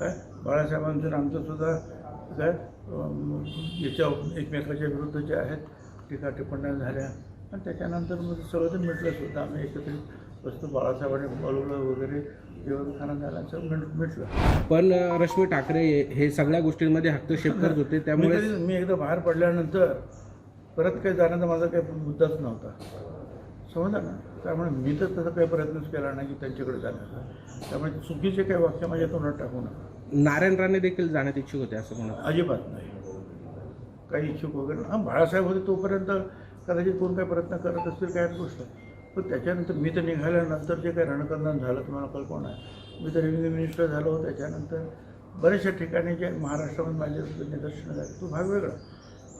काय? बाळासाहेबांचं आणि आमचं सुद्धा काय याच्या एकमेकाच्या विरुद्ध जे आहेत टीका टिप्पण्या झाल्या. आणि त्याच्यानंतर मग सगळं ते मिटलं सुद्धा. आम्ही एकत्रित वस्तू बाळासाहेबांनी बोलवलं वगैरे. जेवण खाणं झालं आणि सगळं मिट मिटलं. पण रश्मी ठाकरे हे सगळ्या गोष्टींमध्ये हस्तक्षेप करत होते. त्यामुळे मी एकदा बाहेर पडल्यानंतर परत काही जाण्याचा माझा काही मुद्दाच नव्हता. समजलं ना? त्यामुळे मी तर तसा काही प्रयत्नच केला नाही की त्यांच्याकडे जाण्याचा त्यामुळे चुकीचे काही वाक्य माझ्या तोंडात टाकू नका. नारायण राणे देखील जाण्यात इच्छुक होते असं म्हणत अजिबात नाही. काही इच्छुक वगैरे हां बाळासाहेब होते तोपर्यंत कदाचित कोण काही प्रयत्न करत असतील काय गोष्ट. पण त्याच्यानंतर मी तर निघाल्यानंतर जे काही रणकंदन झालं तुम्हाला कल्पना आहे. मी तर रेव्हेन्यू मिनिस्टर झालो त्याच्यानंतर बऱ्याचशा ठिकाणी जे महाराष्ट्रामध्ये माझे निदर्शनं झाले तो भाग वेगळा.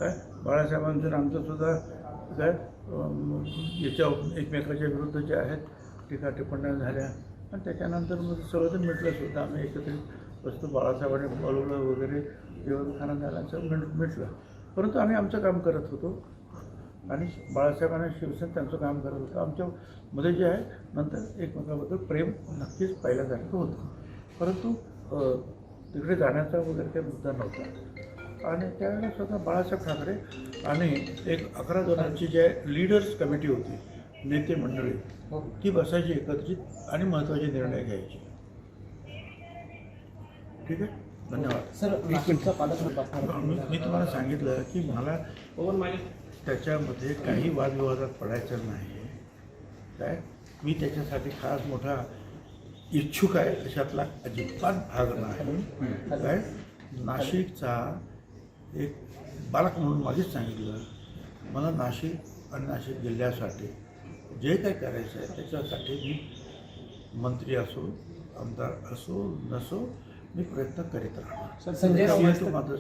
काय? बाळासाहेबांचं आमचंसुद्धा काय? याच्या एकमेकाच्या विरुद्ध जे आहेत टीका टिप्पण्या झाल्या. आणि त्याच्यानंतर मग सगळं ते मिटलं सुद्धा. आम्ही एकत्रित वस्तू बाळासाहेबांनी बोलवलं वगैरे. जेवण खाणं झाल्याचं सगळं मिट मिटलं. परंतु आम्ही आमचं काम करत होतो. आणि बाळासाहेबांना शिवसेना त्यांचं काम करत होतं. आमच्यामध्ये जे आहे नंतर एकमेकाबद्दल प्रेम नक्कीच पाहिल्यासारखं होतं. परंतु तिकडे जाण्याचा वगैरे काही मुद्दा नव्हता. आणि त्यावेळेला स्वतः बाळासाहेब ठाकरे आणि एक अकरा जणांची जे लीडर्स कमिटी होती नेते मंडळी ती बसायची एकत्रित आणि महत्त्वाचे निर्णय घ्यायचे. ठीक आहे? धन्यवाद. सर असणार मी मी तुम्हाला सांगितलं की मला त्याच्यामध्ये काही वादविवादात पडायचं नाही. काय? मी त्याच्यासाठी खास मोठा इच्छुक आहे अशातला अजिबात भाग नाही. काय? नाशिकचा एक बालक म्हणून मागेच सांगितलं मला नाशिक आणि नाशिक जिल्ह्यासाठी जे काही करायचं आहे त्याच्यासाठी मी मंत्री असो आमदार असो नसो मी प्रयत्न करीत राहणार. माझं